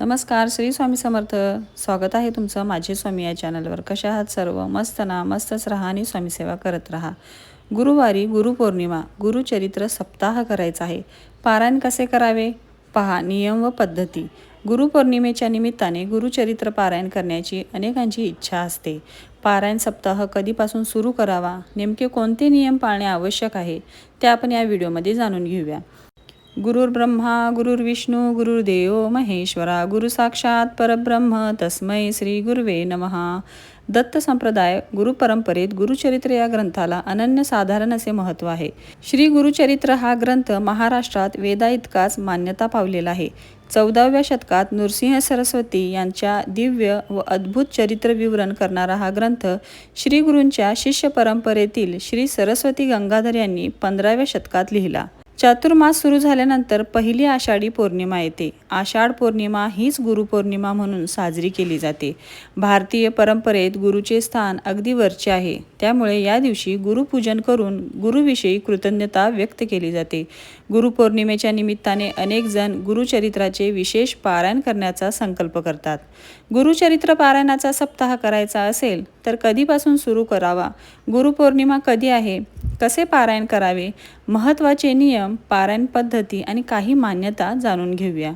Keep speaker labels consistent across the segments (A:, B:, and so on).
A: नमस्कार श्री स्वामी समर्थ. स्वागत आहे तुमचं माझे स्वामी या चॅनलवर. कशा आहात सर्व? मस्त ना? मस्तच राहा आणि स्वामीसेवा करत राहा. गुरुवारी गुरुपौर्णिमा गुरुचरित्र सप्ताह करायचा आहे. पारायण कसे करावे? पहा नियम व पद्धती. गुरुपौर्णिमेच्या निमित्ताने गुरुचरित्र पारायण करण्याची अनेकांची इच्छा असते. पारायण सप्ताह कधीपासून सुरू करावा? नेमके कोणते नियम पाळणे आवश्यक आहे? ते आपण या व्हिडिओमध्ये जाणून घेऊया. गुरुर्ब्रह्मा गुरुर्विष्णू गुरुर्देव महेश्वरा गुरु साक्षात परब्रह्म तस्मै श्री गुरुवे नमहा दत्त संप्रदाय गुरुपरंपरेत गुरुचरित्र या ग्रंथाला अनन्यसाधारण असे महत्त्व आहे. श्री गुरुचरित्र हा ग्रंथ महाराष्ट्रात वेदा इतकाच मान्यता पावलेला आहे. चौदाव्या शतकात नृसिंह सरस्वती यांच्या दिव्य व अद्भुत चरित्र विवरण करणारा हा ग्रंथ श्री गुरूंच्या शिष्य परंपरेतील श्री सरस्वती गंगाधर यांनी पंधराव्या शतकात लिहिला. चातुर्मास सुरू झाल्यानंतर पहिली आषाढी पौर्णिमा येते. आषाढ पौर्णिमा हीच गुरुपौर्णिमा म्हणून साजरी केली जाते. भारतीय परंपरेत गुरुचे स्थान अगदी वरचे आहे. त्यामुळे या दिवशी गुरुपूजन करून गुरुविषयी कृतज्ञता व्यक्त केली जाते. गुरुपौर्णिमेच्या निमित्ताने अनेक जण गुरुचरित्राचे विशेष पारायण करण्याचा संकल्प करतात. गुरुचरित्र पारायणाचा सप्ताह करायचा असेल तर कधीपासून सुरू करावा? गुरुपौर्णिमा कधी आहे? कसे पारायण करावे? महत्त्वाचे नियम पारायण पद्धती आणि काही मान्यता जाणून घेऊया.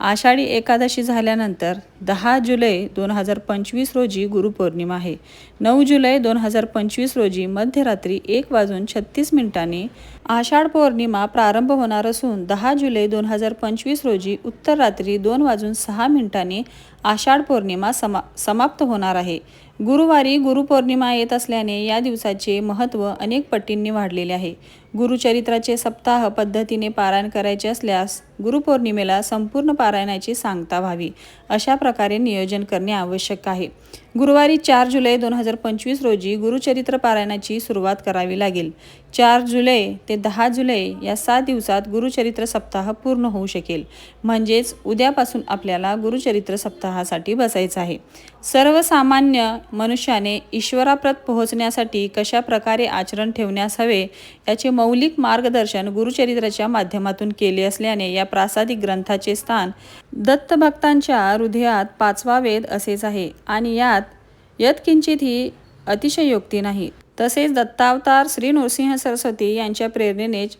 A: आषाढी एकादशी झाल्यानंतर दहा जुलै दोन हजार पंचवीस रोजी गुरुपौर्णिमा आहे. नऊ जुलै दोन हजार पंचवीस रोजी मध्यरात्री एक वाजून छत्तीस मिनिटांनी आषाढ पौर्णिमा प्रारंभ होणार असून दहा जुलै दोन हजार पंचवीस रोजी उत्तर रात्री दोन वाजून सहा मिनिटांनी आषाढ पौर्णिमा समा समाप्त होणार आहे. गुरुवारी गुरुपौर्णिमा येत असल्याने या दिवसाचे महत्त्व अनेक पटींनी वाढलेले आहे. गुरुचरित्राचे सप्ताह पद्धतीने पारायण करायचे असल्यास गुरुपौर्णिमेला संपूर्ण पारायणाची सांगता व्हावी अशा प्रकारे नियोजन करणे आवश्यक आहे. गुरुवारी चार जुलै दोन हजार पंचवीस रोजी गुरुचरित्र पारायणाची सुरुवात करावी लागेल. चार जुलै ते दहा जुलै या सात दिवसात गुरुचरित्र सप्ताह पूर्ण होऊ शकेल. म्हणजेच उद्यापासून आपल्याला गुरुचरित्र सप्ताहासाठी बसायचं आहे. सर्वसामान्य मनुष्याने ईश्वराप्रत पोहोचण्यासाठी कशा प्रकारे आचरण ठेवण्यास हवे याचे मौलिक मार्गदर्शन गुरुचरित्राच्या माध्यमातून केले असल्याने या प्रासादिक ग्रंथाचे स्थान दत्तभक्तांच्या हृदयात पाचवा वेद असेच आहे. आणि यात यत्किंचित ही अतिशयोक्ती नाही. तसेच दत्तावतार श्री नृसिंह सरस्वती यांच्या प्रेरणेनेच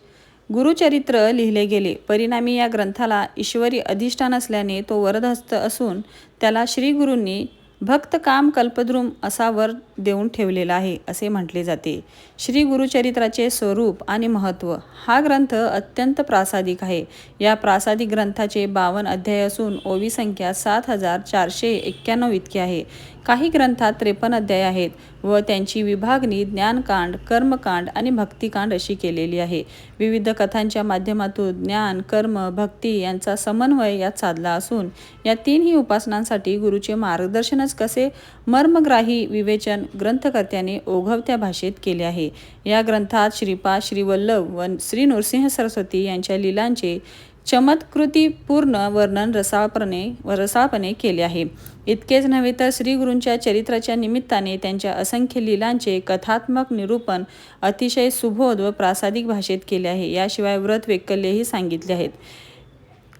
A: गुरुचरित्र लिहिले गेले. परिणामी या ग्रंथाला ईश्वरी अधिष्ठान असल्याने तो वरदहस्त असून त्याला श्रीगुरूंनी भक्त काम कल्पद्रुम असा वर देऊन ठेवलेला आहे असे म्हटले जाते. श्री गुरुचरित्राचे स्वरूप आणि महत्त्व हा ग्रंथ अत्यंत प्रासादिक आहे. या प्रासादिक ग्रंथाचे बावन अध्याय असून ओवी संख्या सात हजार चारशे एक्क्याण्णव इतकी आहे. काही ग्रंथात त्रेपन्न अध्याय आहेत व त्यांची विभागणी ज्ञानकांड कर्मकांड आणि भक्तिकांड अशी केलेली आहे. विविध कथांच्या माध्यमातून ज्ञान कर्म भक्ती यांचा समन्वय यात साधला असून या तीनही उपासनांसाठी गुरुचे मार्गदर्शनच कसे मर्मग्राही विवेचन ग्रंथकर्त्याने ओघवत्या भाषेत केले आहे. या ग्रंथात श्रीपाद श्रीवल्लभ व श्री नृसिंह सरस्वती यांच्या लीलांचे चमत्कृतीपूर्ण वर्णन रसाळपणे रसाळपणे केले आहे. इतकेच नव्हे तर श्रीगुरूंच्या चरित्राच्या निमित्ताने त्यांच्या असंख्य लीलांचे कथात्मक निरूपण अतिशय सुबोध व प्रासादिक भाषेत केले आहे. याशिवाय व्रत वैकल्यही सांगितले आहेत.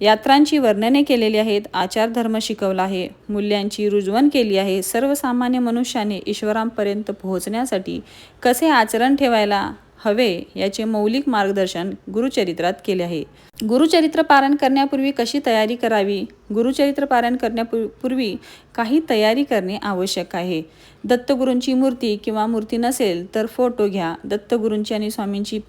A: यात्रांची वर्णने केलेली आहेत आचारधर्म शिकवला आहे मूल्यांची रुजवण केली आहे. सर्वसामान्य मनुष्याने ईश्वरांपर्यंत पोहोचण्यासाठी कसे आचरण ठेवायला हवे याचे मौलिक मार्गदर्शन गुरुचरित्रात केले आहे. गुरुचरित्र पारायण करण्यापूर्वी कशी तयारी करावी? गुरुचरित्र पारायण करण्यापूर्वी काही तयारी करणे आवश्यक आहे. दत्तगुरूंची मूर्ती किंवा मूर्ती नसेल तर फोटो घ्या. दत्तगुरूंची आणि स्वामींची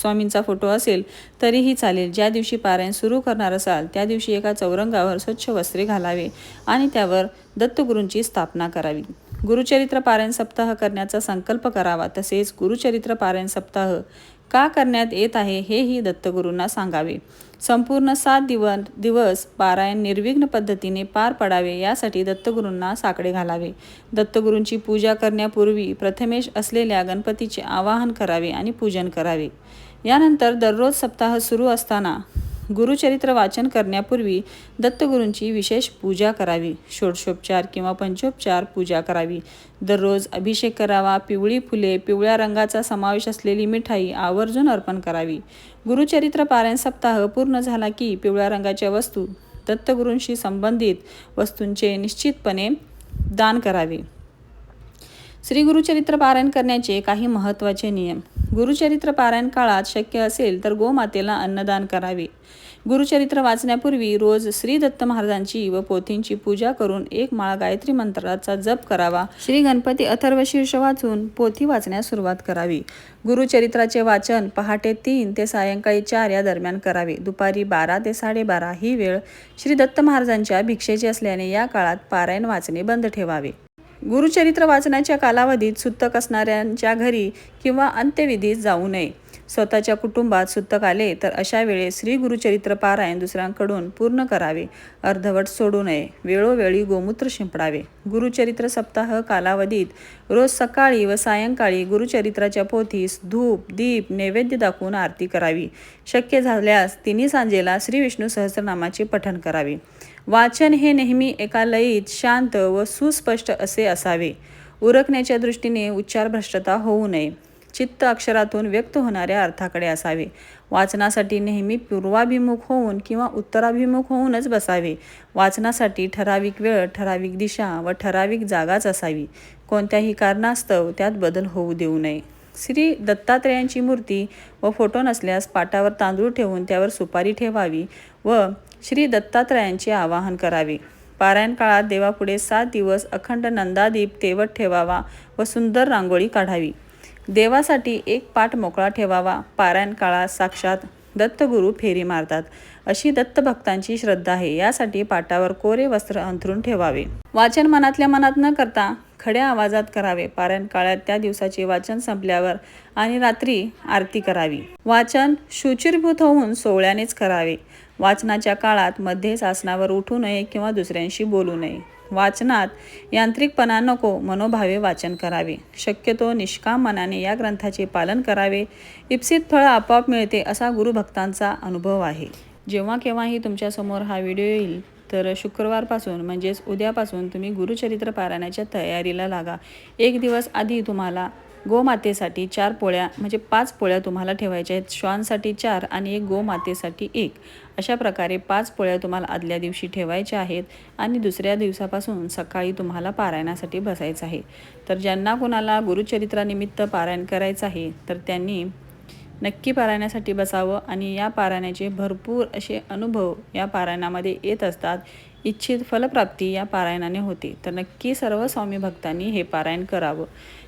A: स्वामींचा फोटो असेल तरीही चालेल. ज्या दिवशी पारायण सुरू करणार असाल त्या दिवशी एका चौरंगावर स्वच्छ वस्त्रे घालावे आणि त्यावर दत्तगुरूंची स्थापना करावी. गुरुचरित्र पारायण सप्ताह करण्याचा संकल्प करावा तसेच गुरुचरित्र पारायण सप्ताह का करण्यात येत आहे हेही दत्तगुरूंना सांगावे. संपूर्ण सात दिवस दिवस पारायण निर्विघ्न पद्धतीने पार पडावे यासाठी दत्तगुरूंना साकडे घालावे. दत्तगुरूंची पूजा करण्यापूर्वी प्रथमेश असलेल्या गणपतीचे आवाहन करावे आणि पूजन करावे. यानंतर दररोज सप्ताह सुरू असताना गुरुचरित्र वाचन करण्यापूर्वी दत्तगुरूंची विशेष पूजा करावी. षोडशोपचार किंवा पंचोपचार पूजा करावी. दररोज अभिषेक करावा. पिवळी फुले पिवळ्या रंगाचा समावेश असलेली मिठाई आवर्जून अर्पण करावी. गुरुचरित्र पारायण सप्ताह पूर्ण झाला की पिवळ्या रंगाच्या वस्तू दत्तगुरूंशी संबंधित वस्तूंचे निश्चितपणे दान करावे. श्री गुरुचरित्र पारायण करण्याचे काही महत्त्वाचे नियम. गुरुचरित्र पारायण काळात शक्य असेल तर गोमातेला अन्नदान करावे. गुरुचरित्र वाचण्यापूर्वी रोज श्री दत्त महाराजांची व पोथींची पूजा करून एक माळा गायत्री मंत्राचा जप करावा. श्री गणपती अथर्व शीर्ष वाचून पोथी वाचण्यास सुरुवात करावी. गुरुचरित्राचे वाचन पहाटे तीन ते सायंकाळी चार या दरम्यान करावे. दुपारी बारा ते साडेबारा ही वेळ श्री दत्त महाराजांच्या भिक्षेची असल्याने या काळात पारायण वाचणे बंद ठेवावे. गुरुचरित्र वाचनाच्या कालावधीत सुत्तक असणाऱ्यांच्या घरी किंवा अंत्यविधीत जाऊ नये. स्वतःच्या कुटुंबात सुत्तक आले तर अशा वेळेस श्री गुरुचरित्र पारायण दुसऱ्यांकडून पूर्ण करावे. अर्धवट सोडू नये. वेळोवेळी गोमूत्र शिंपडावे. गुरुचरित्र सप्ताह कालावधीत रोज सकाळी व सायंकाळी गुरुचरित्राच्या पोथीस धूप दीप नैवेद्य दाखवून आरती करावी. शक्य झाल्यास तिन्ही सांजेला श्री विष्णू सहस्रनामाचे पठण करावे. वाचन हे नेहमी एका लयीत शांत व सुस्पष्ट असे असावे. उरकण्याच्या दृष्टीने उच्चार भ्रष्टता होऊ नये. चित्त अक्षरातून व्यक्त होणाऱ्या अर्थाकडे असावे. वाचनासाठी नेहमी पूर्वाभिमुख होऊन किंवा उत्तराभिमुख होऊनच बसावे. वाचनासाठी ठराविक वेळ ठराविक दिशा व ठराविक जागाच असावी. कोणत्याही कारणास्तव त्यात बदल होऊ देऊ नये. श्री दत्तात्रेयांची मूर्ती व फोटो नसल्यास पाटावर तांदूळ ठेवून त्यावर सुपारी ठेवावी व श्री दत्तात्रयांचे आवाहन करावे. पारायण काळात देवापुढे सात दिवस अखंड नंदादीप तेवत ठेवावा व सुंदर रांगोळी काढावी. देवासाठी एक पाठ मोकळा ठेवावा. पारायण काळात साक्षात दत्तगुरू फेरी मारतात. अशी दत्तभक्तांची श्रद्धा आहे. यासाठी पाटावर कोरे वस्त्र अंथरून ठेवावे. वाचन मनातल्या मनात न करता खड्या आवाजात करावे. पारायण काळात त्या दिवसाचे वाचन संपल्यावर आणि रात्री आरती करावी. वाचन शुचिरभूत होऊन सोहळ्यानेच करावे. वाचनाच्या काळात मध्येच आसनावर उठू नये किंवा दुसऱ्यांशी बोलू नये. वाचनात यांत्रिकपणा नको मनोभावे वाचन करावे. शक्यतो निष्काम मनाने या ग्रंथाचे पालन करावे. इप्सित फळ आपोआप मिळते असा गुरुभक्तांचा अनुभव आहे. जेव्हा केव्हाही तुमच्यासमोर हा व्हिडिओ येईल तर शुक्रवारपासून म्हणजेच उद्यापासून तुम्ही गुरुचरित्र पारायणाच्या तयारीला लागा. एक दिवस आधी तुम्हाला गोमातेसाठी चार पोळ्या म्हणजे पाच पोळ्या तुम्हाला ठेवायच्या आहेत. श्वानसाठी चार आणि एक गोमातेसाठी एक. अशा प्रकारे पाच पोळ्या तुम्हाला आदल्या दिवशी ठेवायच्या आहेत आणि दुसऱ्या दिवसापासून सकाळी तुम्हाला पारायणासाठी बसायचं आहे. तर ज्यांना कोणाला गुरुचरित्रानिमित्त पारायण करायचं आहे तर त्यांनी नक्की पारायणासाठी बसावं आणि या पारायणाचे भरपूर असे अनुभव या पारायणामध्ये येत असतात. इच्छित फलप्राप्ती या पारायणाने होते. तर नक्की सर्व स्वामी भक्तांनी हे पारायण करावं.